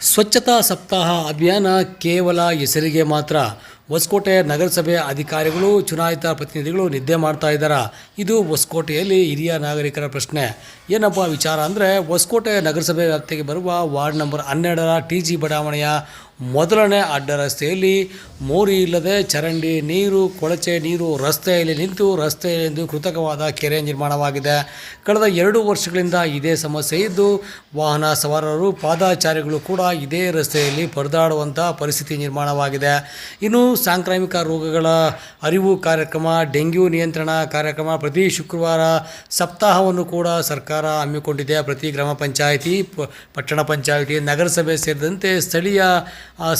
ಸ್ವಚ್ಛತಾ ಸಪ್ತಾಹ ಅಭಿಯಾನ ಕೇವಲ ಹೆಸರಿಗೆ ಮಾತ್ರ. ಹೊಸಕೋಟೆ ನಗರಸಭೆ ಅಧಿಕಾರಿಗಳು, ಚುನಾಯಿತ ಪ್ರತಿನಿಧಿಗಳು ನಿದ್ದೆ ಮಾಡ್ತಾ ಇದ್ದಾರಾ. ಇದು ಹೊಸಕೋಟೆಯಲ್ಲಿ ಹಿರಿಯ ನಾಗರಿಕರ ಪ್ರಶ್ನೆ. ಏನಪ್ಪ ವಿಚಾರ ಅಂದರೆ, ಹೊಸಕೋಟೆ ನಗರಸಭೆ ವ್ಯಾಪ್ತಿಗೆ ಬರುವ ವಾರ್ಡ್ ನಂಬರ್ ಹನ್ನೆರಡರ ಟಿ ಜಿ ಬಡಾವಣೆಯ ಮೊದಲನೇ ಅಡ್ಡ ರಸ್ತೆಯಲ್ಲಿ ಮೋರಿ ಇಲ್ಲದೆ ಚರಂಡಿ ನೀರು, ಕೊಳಚೆ ನೀರು ರಸ್ತೆಯಲ್ಲಿ ನಿಂತು ರಸ್ತೆಯಲ್ಲಿಂದು ಕೃತಕವಾದ ಕೆರೆ ನಿರ್ಮಾಣವಾಗಿದೆ. ಕಳೆದ ಎರಡು ವರ್ಷಗಳಿಂದ ಇದೇ ಸಮಸ್ಯೆ ಇದ್ದು, ವಾಹನ ಸವಾರರು, ಪಾದಾಚಾರಿಗಳು ಕೂಡ ಇದೇ ರಸ್ತೆಯಲ್ಲಿ ಪರದಾಡುವಂಥ ಪರಿಸ್ಥಿತಿ ನಿರ್ಮಾಣವಾಗಿದೆ. ಇನ್ನು ಸಾಂಕ್ರಾಮಿಕ ರೋಗಗಳ ಅರಿವು ಕಾರ್ಯಕ್ರಮ, ಡೆಂಗ್ಯೂ ನಿಯಂತ್ರಣ ಕಾರ್ಯಕ್ರಮ ಪ್ರತಿ ಶುಕ್ರವಾರ ಸಪ್ತಾಹವನ್ನು ಕೂಡ ಸರ್ಕಾರ ಹಮ್ಮಿಕೊಂಡಿದೆ. ಪ್ರತಿ ಗ್ರಾಮ ಪಂಚಾಯಿತಿ, ಪಟ್ಟಣ ಪಂಚಾಯಿತಿ, ನಗರಸಭೆ ಸೇರಿದಂತೆ ಸ್ಥಳೀಯ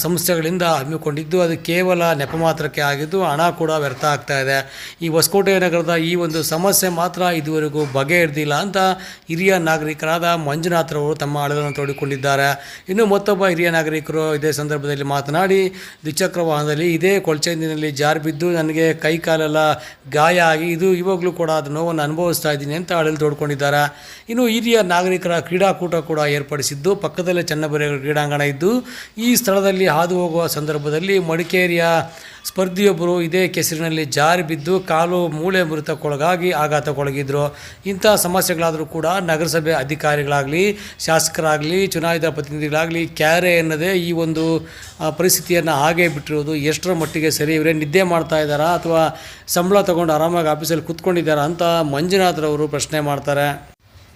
ಸಂಸ್ಥೆಗಳಿಂದ ಹಮ್ಮಿಕೊಂಡಿದ್ದು. ಅದು ಕೇವಲ ನೆಪ ಮಾತ್ರಕ್ಕೆ ಆಗಿದ್ದು ಹಣ ಕೂಡ ವ್ಯರ್ಥ ಆಗ್ತಾ ಇದೆ. ಈ ಹೊಸಕೋಟೆ ನಗರದ ಈ ಒಂದು ಸಮಸ್ಯೆ ಮಾತ್ರ ಇದುವರೆಗೂ ಬಗೆಹರಿದಿಲ್ಲ ಅಂತ ಹಿರಿಯ ನಾಗರಿಕರಾದ ಮಂಜುನಾಥ್ರವರು ತಮ್ಮ ಅಳಲನ್ನು ತೋಡಿಕೊಂಡಿದ್ದಾರೆ. ಇನ್ನು ಮತ್ತೊಬ್ಬ ಹಿರಿಯ ನಾಗರಿಕರು ಇದೇ ಸಂದರ್ಭದಲ್ಲಿ ಮಾತನಾಡಿ, ದ್ವಿಚಕ್ರ ವಾಹನದಲ್ಲಿ ಇದೇ ಕೊಳಚೆಂದಿನಲ್ಲಿ ಜಾರಿ ಬಿದ್ದು ನನಗೆ ಕೈ ಕಾಲೆಲ್ಲ ಗಾಯ ಆಗಿ ಇದು ಇವಾಗಲೂ ಕೂಡ ಅದು ನೋವನ್ನು ಅನುಭವಿಸ್ತಾ ಇದ್ದೀನಿ ಅಂತ ಅಳಲು ತೋಡಿಕೊಂಡಿದ್ದಾರೆ. ಇನ್ನು ಹಿರಿಯ ನಾಗರಿಕರ ಕ್ರೀಡಾಕೂಟ ಕೂಡ ಏರ್ಪಡಿಸಿದ್ದು. ಪಕ್ಕದಲ್ಲೇ ಚನ್ನಬರೆ ಕ್ರೀಡಾಂಗಣ ಇದ್ದು ಈ ಸ್ಥಳದಲ್ಲಿ ಹಾದು ಹೋಗುವ ಸಂದರ್ಭದಲ್ಲಿ ಮಡಿಕೇರಿಯ ಸ್ಪರ್ಧಿಯೊಬ್ಬರು ಇದೇ ಕೆಸರಿನಲ್ಲಿ ಜಾರಿ ಬಿದ್ದು ಕಾಲು ಮೂಳೆ ಮುರಿತಕ್ಕೊಳಗಾಗಿ ಆಘಾತಕ್ಕೊಳಗಿದ್ರು. ಇಂಥ ಸಮಸ್ಯೆಗಳಾದರೂ ಕೂಡ ನಗರಸಭೆ ಅಧಿಕಾರಿಗಳಾಗಲಿ, ಶಾಸಕರಾಗಲಿ, ಚುನಾಯಿತ ಪ್ರತಿನಿಧಿಗಳಾಗಲಿ ಕ್ಯಾರೆ ಎನ್ನದೇ ಈ ಒಂದು ಪರಿಸ್ಥಿತಿಯನ್ನು ಹಾಗೆ ಬಿಟ್ಟಿರೋದು ಎಷ್ಟರ ಮಟ್ಟಿಗೆ ಸರಿ ಇವರೇ? ನಿದ್ದೆ ಮಾಡ್ತಾ ಇದ್ದಾರಾ ಅಥವಾ ಸಂಬಳ ತಗೊಂಡು ಆರಾಮಾಗಿ ಆಫೀಸಲ್ಲಿ ಕೂತ್ಕೊಂಡಿದ್ದಾರಾ ಅಂತ ಮಂಜುನಾಥ್ರವರು ಪ್ರಶ್ನೆ ಮಾಡ್ತಾರೆ.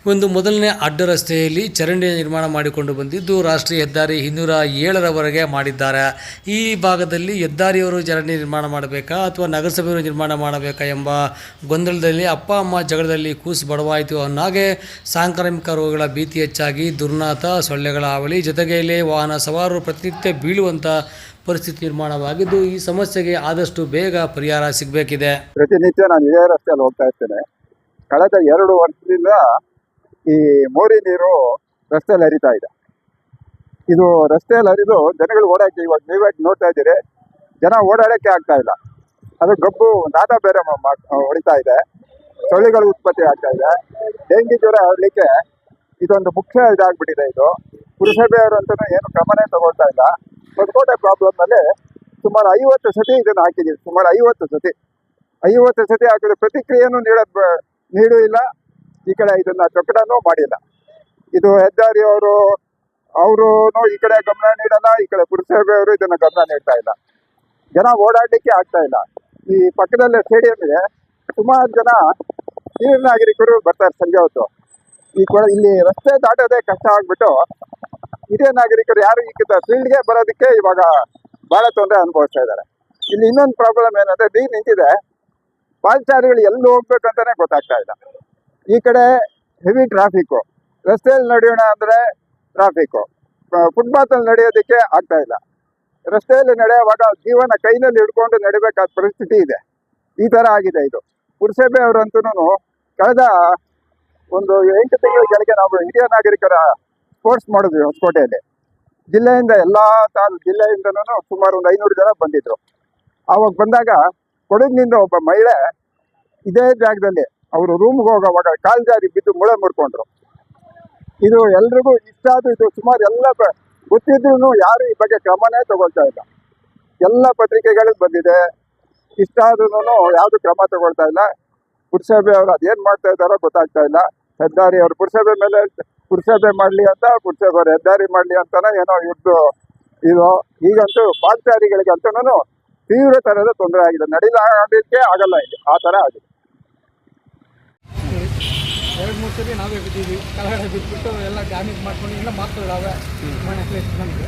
ಒಂದು ಮೊದಲನೇ ಅಡ್ಡ ರಸ್ತೆಯಲ್ಲಿ ಚರಂಡಿ ನಿರ್ಮಾಣ ಮಾಡಿಕೊಂಡು ಬಂದಿದ್ದು ರಾಷ್ಟ್ರೀಯ ಹೆದ್ದಾರಿ ಇನ್ನೂರ ಏಳರವರೆಗೆ ಮಾಡಿದ್ದಾರೆ. ಈ ಭಾಗದಲ್ಲಿ ಹೆದ್ದಾರಿಯವರು ಚರಂಡಿ ನಿರ್ಮಾಣ ಮಾಡಬೇಕಾ ಅಥವಾ ನಗರಸಭೆಯವರು ನಿರ್ಮಾಣ ಮಾಡಬೇಕಾ ಎಂಬ ಗೊಂದಲದಲ್ಲಿ ಅಪ್ಪ, ಅಮ್ಮ ಜಗಳದಲ್ಲಿ ಕೂಸು ಬಡವಾಯಿತು ಅನ್ನಾಗೆ ಸಾಂಕ್ರಾಮಿಕ ರೋಗಗಳ ಭೀತಿ ಹೆಚ್ಚಾಗಿ ದುರ್ನಾತ ಸೊಳ್ಳೆಗಳ ಹಾವಳಿ ಜೊತೆಗೆ ಇಲ್ಲಿ ವಾಹನ ಸವಾರರು ಪ್ರತಿನಿತ್ಯ ಬೀಳುವಂಥ ಪರಿಸ್ಥಿತಿ ನಿರ್ಮಾಣವಾಗಿದ್ದು ಈ ಸಮಸ್ಯೆಗೆ ಆದಷ್ಟು ಬೇಗ ಪರಿಹಾರ ಸಿಗಬೇಕಿದೆ. ಪ್ರತಿನಿತ್ಯ ನಾನು ಇದೇ ರಸ್ತೆಯಲ್ಲಿ ಹೋಗ್ತಾ ಇರ್ತೇನೆ. ಕಳೆದ ಎರಡು ವರ್ಷದಿಂದ ಈ ಮೋರಿ ನೀರು ರಸ್ತೆಯಲ್ಲಿ ಹರಿತಾ ಇದೆ. ಇದು ರಸ್ತೆಯಲ್ಲಿ ಹರಿದು ಜನಗಳು ಓಡಾಡಕ್ಕೆ ಇವಾಗ ನೀವಾಗಿ ನೋಡ್ತಾ ಇದ್ದೀರಿ? ಜನ ಓಡಾಡಕ್ಕೆ ಆಗ್ತಾ ಇಲ್ಲ. ಅದು ಗಬ್ಬು, ನಾದ ಬೇರೆ ಹೊಡಿತಾ ಇದೆ. ಚಳಿಗಳು ಉತ್ಪತ್ತಿ ಆಗ್ತಾ ಇದೆ. ಡೆಂಗಿ ಜ್ವರ ಹರಡಲಿಕ್ಕೆ ಇದೊಂದು ಮುಖ್ಯ ಇದಾಗ್ಬಿಟ್ಟಿದೆ ಇದು. ಪುರಸಭೆಯವರಂತೂ ಏನು ಗಮನ ತಗೊಳ್ತಾ ಇಲ್ಲ. ಹೊಸಕೋಟೆ ಪ್ರಾಬ್ಲಮ್ನಲ್ಲಿ ಸುಮಾರು ಐವತ್ತು ಸತಿ ಇದನ್ನು ಹಾಕಿದ್ದೀವಿ. ಸುಮಾರು ಐವತ್ತು ಸತಿ. ಐವತ್ತು ಸತಿ ಹಾಕಿದ್ರೆ ಪ್ರತಿಕ್ರಿಯೆಯನ್ನು ನೀಡ ನೀಡೂ ಇಲ್ಲ. ಈ ಕಡೆ ಇದನ್ನ ಚೊಕ್ಕಡನೂ ಮಾಡಿಲ್ಲ. ಇದು ಹೆದ್ದಾರಿ ಅವರು ಈ ಕಡೆ ಗಮನ ನೀಡಲ್ಲ, ಈ ಕಡೆ ಪುರಸಭೆಯವರು ಇದನ್ನ ಗಮನ ನೀಡ್ತಾ ಇಲ್ಲ. ಜನ ಓಡಾಡಲಿಕ್ಕೆ ಆಗ್ತಾ ಇಲ್ಲ. ಈ ಪಕ್ಕದಲ್ಲೇ ಸ್ಟೇಡಿಯಂ ಇದೆ. ಸುಮಾರು ಜನ ಹಿರಿಯ ನಾಗರಿಕರು ಬರ್ತಾರೆ ಸಂಜೆ ಹೊತ್ತು. ಈ ಕೂಡ ಇಲ್ಲಿ ರಸ್ತೆ ದಾಟೋದೇ ಕಷ್ಟ ಆಗ್ಬಿಟ್ಟು ಹಿರಿಯ ನಾಗರಿಕರು ಯಾರು ಈ ಫೀಲ್ಡ್ಗೆ ಬರೋದಕ್ಕೆ ಇವಾಗ ಬಹಳ ತೊಂದರೆ ಅನುಭವಿಸ್ತಾ ಇದ್ದಾರೆ. ಇಲ್ಲಿ ಇನ್ನೊಂದು ಪ್ರಾಬ್ಲಮ್ ಏನಂದ್ರೆ, ನೀರು ನಿಂತಿದೆ. ಪಾದಚಾರಿಗಳು ಎಲ್ಲಿ ಹೋಗ್ಬೇಕಂತಾನೆ ಗೊತ್ತಾಗ್ತಾ ಇಲ್ಲ. ಈ ಕಡೆ ಹೆವಿ ಟ್ರಾಫಿಕ್ಕು ರಸ್ತೆಯಲ್ಲಿ ನಡೆಯೋಣ ಅಂದ್ರೆ ಟ್ರಾಫಿಕ್ಕು ಫುಟ್ಪಾತ್ ಅಲ್ಲಿ ನಡೆಯೋದಕ್ಕೆ ಆಗ್ತಾ ಇಲ್ಲ. ರಸ್ತೆಯಲ್ಲಿ ನಡೆಯುವಾಗ ಜೀವನ ಕೈನಲ್ಲಿ ಹಿಡ್ಕೊಂಡು ನಡಿಬೇಕಾದ ಪರಿಸ್ಥಿತಿ ಇದೆ. ಈ ತರ ಆಗಿದೆ ಇದು. ಪುರಸಭೆ ಅವರಂತೂ ಕಳೆದ ಒಂದು ಎಂಟು ತಿಂಗಳ ಕೆಳಗೆ ನಾವು ಹಿರಿಯ ನಾಗರಿಕರ ಸ್ಪೋರ್ಟ್ಸ್ ಮಾಡಿದ್ವಿ ಹೊಸಕೋಟೆಯಲ್ಲಿ. ಜಿಲ್ಲೆಯಿಂದ ಎಲ್ಲಾ ತಾಲೂ ಜಿಲ್ಲೆಯಿಂದನೂ ಸುಮಾರು ಒಂದು ಐನೂರು ಜನ ಬಂದಿದ್ರು. ಆವಾಗ ಬಂದಾಗ ಕೊಡಗಿನಿಂದ ಒಬ್ಬ ಮಹಿಳೆ ಇದೇ ಜಾಗದಲ್ಲಿ ಅವರು ರೂಮ್ಗೆ ಹೋಗೋವಾಗ ಕಾಲು ಜಾರಿ ಬಿದ್ದು ಮುಳೆ ಮುರ್ಕೊಂಡ್ರು. ಇದು ಎಲ್ರಿಗೂ ಇಷ್ಟ ಆದ್ರೂ ಇದು ಸುಮಾರು ಎಲ್ಲ ಗೊತ್ತಿದ್ರು ಯಾರು ಈ ಬಗ್ಗೆ ಕ್ರಮನೇ ತಗೊಳ್ತಾ ಇಲ್ಲ. ಎಲ್ಲ ಪತ್ರಿಕೆಗಳಿಗೆ ಬಂದಿದೆ. ಇಷ್ಟ ಆದ್ರೂ ಯಾವುದು ಕ್ರಮ ತಗೊಳ್ತಾ ಇಲ್ಲ. ಪುರಸಭೆ ಅವರು ಅದೇನ್ ಮಾಡ್ತಾ ಇದ್ದಾರೋ ಗೊತ್ತಾಗ್ತಾ ಇಲ್ಲ. ಹೆದ್ದಾರಿ ಅವರು ಪುರಸಭೆ ಮೇಲೆ ಪುರಸಭೆ ಮಾಡ್ಲಿ ಅಂತ, ಪುರಸಭೆ ಅವರು ಹೆದ್ದಾರಿ ಮಾಡ್ಲಿ ಅಂತಾನೆ ಏನೋ ಇವ್ರದ್ದು ಇದು. ಈಗಂತೂ ಪಾದಚಾರಿಗಳಿಗೆ ಅಂತನೂ ತೀವ್ರ ತರದ ತೊಂದರೆ ಆಗಿದೆ. ನಡೀಲಿಕ್ಕೆ ಆಗಲ್ಲ ಇಲ್ಲಿ. ಆ ತರ ಆಗಿದೆ. ಎರಡು ಮೂರು ಸರಿ ನಾವೇ ಬಿದ್ದೀವಿ ಕೆಳಗಡೆ ಬಿದ್ದುಬಿಟ್ಟು ಎಲ್ಲ ಡ್ಯಾಮೇಜ್ ಮಾಡ್ಕೊಂಡು ಎಲ್ಲ ಮಾರ್ಕ್ಸ್ಗಳಾವೆ ಮನೆ ಪ್ಲೇಸ್ ನಮಗೆ.